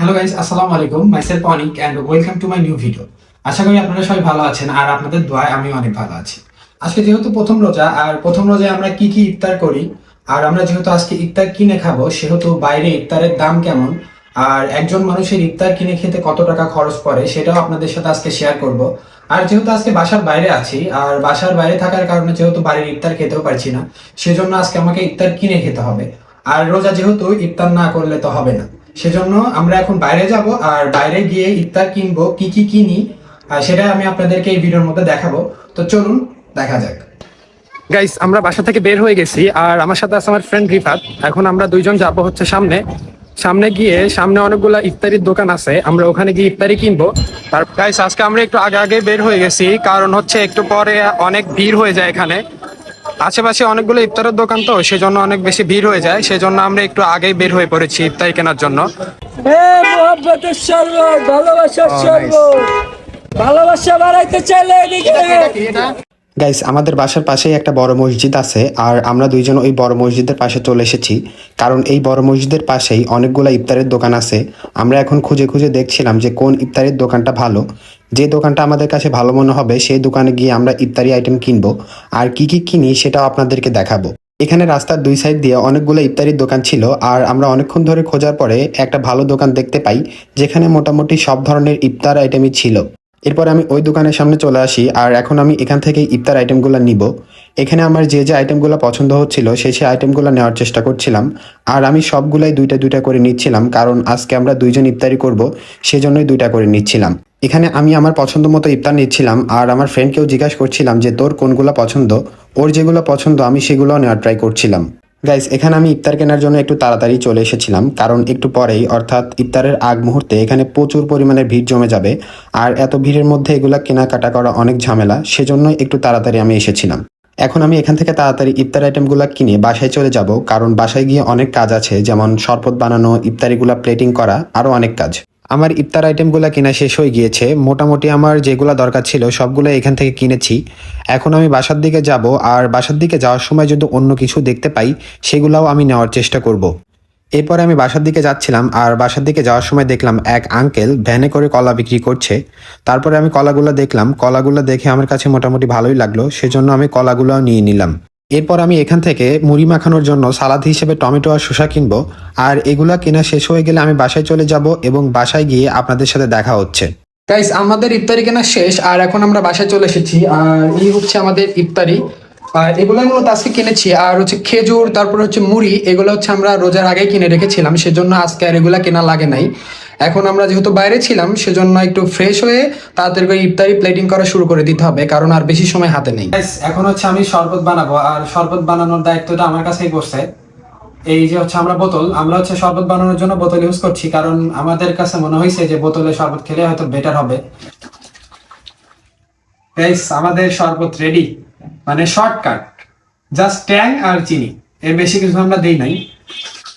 Hello guys আসসালামু আলাইকুম myself Anik and welcome to my new video আশা করি আপনারা সবাই ভালো আছেন আর আপনাদের দোয়ায় আমি অনেক ভালো আছি। আজকে যেহেতু প্রথম রোজা, আর প্রথম রোজায় আমরা কি কি ইফতার করি, আর আমরা যেহেতু আজকে ইফতার কিনে খাব, সেহেতু বাইরে ইফতারের দাম কেমন, আর একজন মানুষের ইফতার কিনে খেতে কত টাকা খরচ পড়ে, সেটাও আপনাদের সাথে আজকে শেয়ার করব। আর যেহেতু আজকে বাসার বাইরে আছি, আর বাসার বাইরে থাকার কারণে যেহেতু বাড়ির ইফতার খেতেও পারছি না, সেজন্য আজকে আমাকে ইফতার কিনে খেতে হবে। আর রোজা যেহেতু ইফতার না করলে তো হবে না। সেজন্য আমরা এখন বাইরে যাব আর বাইরে গিয়ে ইফতার কিনবো কি কি কিনি আর সেটা আমি আপনাদেরকে এই ভিডিওর মধ্যে দেখাবো। তো চলুন দেখা যাক। গাইস আমরা বাসা থেকে বের হয়ে গেছি আর আমার সাথে আছে আমার ফ্রেন্ড রিফাত। এখন আমরা দুইজন যাব হচ্ছে সামনে। সামনে গিয়ে সামনে অনেকগুলা ইফতারির দোকান আছে আমরা ওখানে গিয়ে ইফতারি কিনবো। আর গাইস আজকে আমরা একটু আগে আগে বের হয়ে গেছি কারণ হচ্ছে একটু পরে অনেক ভিড় হয়ে যায় এখানে। আশেপাশে অনেকগুলো ইফতারের দোকান তো সেজন্য অনেক বেশি ভিড় হয়ে যায়। সেজন্য আমরা একটু আগেই বের হয়ে পড়েছি ইফতারি কেনার জন্য। ভালোবাসা বাড়াইতে চাইলে গাইস আমাদের বাসার পাশেই একটা বড় মসজিদ আছে আর আমরা দুইজন ওই বড় মসজিদের পাশে চলে এসেছি। কারণ এই বড় মসজিদের পাশেই অনেকগুলো ইফতারের দোকান আছে। আমরা এখন খুঁজে খুঁজে দেখছিলাম যে কোন ইফতারের দোকানটা ভালো। যে দোকানটা আমাদের কাছে ভালো মনে হবে, সেই দোকানে গিয়ে আমরা ইফতারি আইটেম কিনবো। আর কি কি কিনি সেটাও আপনাদেরকে দেখাবো। এখানে রাস্তার দুই সাইড দিয়ে অনেকগুলো ইফতারির দোকান ছিল, আর আমরা অনেকক্ষণ ধরে খোঁজার পরে একটা ভালো দোকান দেখতে পাই, যেখানে মোটামুটি সব ধরনের ইফতার আইটেমই ছিল। এরপর আমি ওই দোকানের সামনে চলে আসি, আর এখন আমি এখান থেকে ইফতার আইটেমগুলো নিব। এখানে আমার যে যে আইটেমগুলো পছন্দ হচ্ছিল, সেই সেই আইটেমগুলো নেওয়ার চেষ্টা করছিলাম। আর আমি সবগুলাই দুইটা দুইটা করে নিচ্ছিলাম, কারণ আজকে আমরা দুইজন ইফতারি করব, সেজন্যই দুইটা করে নিচ্ছিলাম। এখানে আমি আমার পছন্দ মতো ইফতার নিচ্ছিলাম, আর আমার ফ্রেন্ডকেও জিজ্ঞাসা করছিলাম যে তোর কোনগুলো পছন্দ? ওর যেগুলো পছন্দ, আমি সেগুলো নেওয়ার ট্রাই করছিলাম। গাইস এখানে আমি ইফতার কেনার জন্য একটু তাড়াতাড়ি চলে এসেছিলাম, কারণ একটু পরেই, অর্থাৎ ইফতারের আগ মুহূর্তে এখানে প্রচুর পরিমাণে ভিড় জমে যাবে, আর এত ভিড়ের মধ্যে এগুলা কেনাকাটা করা অনেক ঝামেলা সেজন্যই একটু তাড়াতাড়ি আমি এসেছিলাম। এখন আমি এখান থেকে তাড়াতাড়ি ইফতার আইটেমগুলো কিনে বাসায় চলে যাব, কারণ বাসায় গিয়ে অনেক কাজ আছে, যেমন শরবত বানানো, ইফতারিগুলা প্লেটিং করা আরও অনেক কাজ। আমার ইফতার আইটেমগুলো কেনা শেষ হয়ে গিয়েছে। মোটামুটি আমার যেগুলো দরকার ছিল সবগুলো এখান থেকে কিনেছি। এখন আমি বাসার দিকে যাব আর বাসার দিকে যাওয়ার সময় যদি অন্য কিছু দেখতে পাই, সেগুলোও আমি নেওয়ার চেষ্টা করব। এরপরে আমি বাসার দিকে যাচ্ছিলাম আর বাসার দিকে যাওয়ার সময় দেখলাম এক আঙ্কেল ভ্যানে করে কলা বিক্রি করছে। তারপরে আমি কলাগুলো দেখলাম। কলাগুলো দেখে আমার কাছে মোটামুটি ভালোই লাগল, সেজন্য আমি কলাগুলো নিয়ে নিলাম। এরপর আমি এখান থেকে মুড়ি মাখানোর জন্য সালাদ হিসেবে টমেটো আর শসা কিনবো, আর এগুলা কেনা শেষ হয়ে গেলে আমি বাসায় চলে যাব এবং বাসায় গিয়ে আপনাদের সাথে দেখা হচ্ছে। গাইস আমাদের ইফতারি কেনা শেষ, আর এখন আমরা বাসায় চলে এসেছি, আর এই হচ্ছে আমাদের ইফতারি। আর এগুলো মূলত আজকে কিনেছি, আর হচ্ছে খেজুর, তারপর হচ্ছে মুড়ি, এগুলো হচ্ছে আমরা রোজার আগেই কিনে রেখেছিলাম, সেজন্য আজকে আর এগুলা কেনা লাগে নাই। এখন আমরা যেহেতু বাইরে ছিলাম, সেজন্য একটু ফ্রেশ হয়ে তাড়াতাড়ি করে ইফতারি প্লেটিং করা শুরু করে দিতে হবে, কারণ আর বেশি সময় হাতে নেই। এখন হচ্ছে আমি শরবত বানাবো, আর শরবত বানানোর দায়িত্বটা আমার কাছেই বসছে এই যে হচ্ছে আমরা বোতল, আমরা হচ্ছে শরবত বানানোর জন্য বোতল ইউজ করছি, কারণ আমাদের কাছে মনে হয়েছে যে বোতলে শরবত খেলে হয়তো বেটার হবে। আমাদের শরবত রেডি মানে শর্টকাট জাস্ট ট্যাং আর চিনি, এর বেশি কিছু আমরা দেই নাই।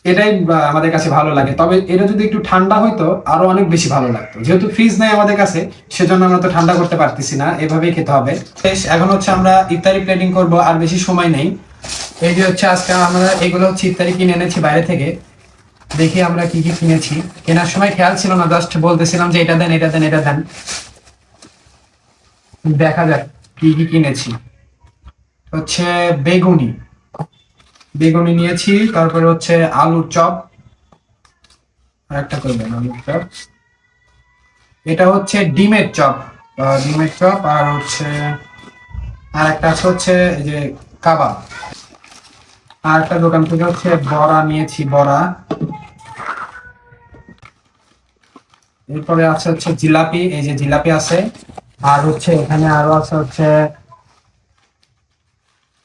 এটাই আমাদের কাছে ভালো লাগে। তবে এটা যদি একটু ঠান্ডা হইতো আরও অনেক বেশি ভালো লাগতো। যেহেতু ফ্রিজ নাই আমাদের কাছে সেজন্য আমরা তো ঠান্ডা করতে পারতেছি না এভাবেই খেতে হবে। বেশ, এখন হচ্ছে আমরা ইফতারি প্লেটিং করব আর বেশি সময় নেই। এই যে হচ্ছে আজকে আমরা এগুলো হচ্ছে ইফতারি কিনে এনেছি বাইরে থেকে। দেখি আমরা কি কি কিনেছি। কেনার সময় খেয়াল ছিল না জাস্ট বলতেছিলাম যে এটা দেন এটা দেন এটা দেন। দেখা যাক কি কি কিনেছি। হচ্ছে বেগুনি। বেগুনি নিয়েছি, তারপরে হচ্ছে আলুর চপ। আর একটা করবেন আলুর চপ। এটা হচ্ছে ডিমের চপ ডিমের চপ আর হচ্ছে, আর একটা হচ্ছে যে কাবাব। আর একটা দোকান থেকে হচ্ছে বড়া নিয়েছি, বড়া। এরপরে আছে হচ্ছে জিলাপি, এই যে জিলাপি আছে। আর হচ্ছে এখানে আরও আছে হচ্ছে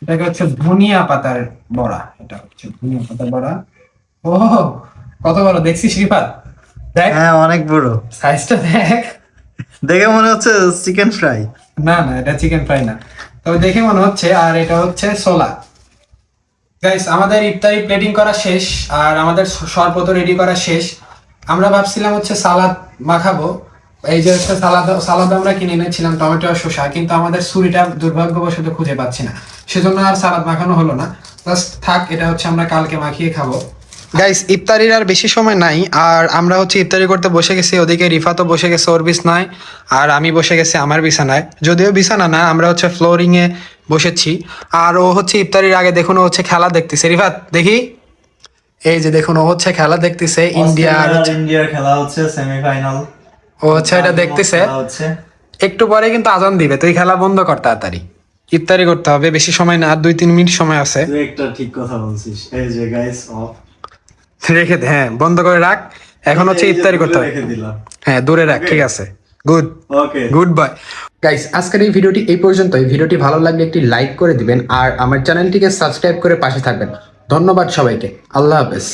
এটাকে হচ্ছে ধনিয়া পাতার বড়া এটা হচ্ছে ধনিয়া পাতার বড়া। ও কত বড়? দেখছিস রিফাত দেখ। হ্যাঁ অনেক বড়। সাইজটা দেখ। দেখে মনে হচ্ছে চিকেন ফ্রাই না না এটা চিকেন ফ্রাই না। তবে দেখে মনে হচ্ছে আর এটা হচ্ছে সোলা গাইস আমাদের ইফতারি প্লেটিং করা শেষ আর আমাদের শরবত রেডি করা শেষ। আমরা ভাবছিলাম হচ্ছে সালাদ মাখাবো। এই যে হচ্ছে সালাদ সালাদ আমরা কিনে এনেছিলাম টমেটো আর শসা কিন্তু আমাদের ছুরিটা দুর্ভাগ্যবশত খুঁজে পাচ্ছি না। সেজন্য আর সালাদ মাখানো হলো না। জাস্ট থাক এটা হচ্ছে আমরা কালকে মাখিয়ে খাব। গাইস ইফতারির আর বেশি সময় নাই আর আমরা হচ্ছে ইফতারি করতে বসে গেছি ওদিকে রিফা তো বসে গেছে ওর বিছনায় আর আমি বসে গেছি আমার বিছানায়। যদিও বিছানা না আমরা হচ্ছে ফ্লোরিং এ বসেছি। আর ও হচ্ছে ইফতারির আগে দেখুন ও হচ্ছে খেলা দেখতেছে। রিফাত দেখি? এই যে দেখুন ও হচ্ছে খেলা দেখতেছে ইন্ডিয়া আর ইন্ডিয়ার খেলা হচ্ছে সেমিফাইনাল ও হচ্ছে এটা দেখতেছে। একটু পরে কিন্তু আজান দিবে তুই খেলা বন্ধ কর তাড়াতাড়ি। ইফতারি করতে হবে বেশি সময় না আর দুই তিন মিনিট সময় আছে। তুই একটা ঠিক কথা বলছিস। এই যে গাইস অফ রেখে দে হ্যাঁ বন্ধ করে রাখ। এখন হচ্ছে ইফতারি করতে হবে। হ্যাঁ দূরে রাখ ঠিক আছে। Good okay good bye guys আজকের এই ভিডিওটি এই পর্যন্তই। ভিডিওটি ভালো লাগলে একটি লাইক করে দিবেন আর আমার চ্যানেলটিকে সাবস্ক্রাইব করে পাশে থাকবেন। ধন্যবাদ সবাইকে। আল্লাহ হাফেজ।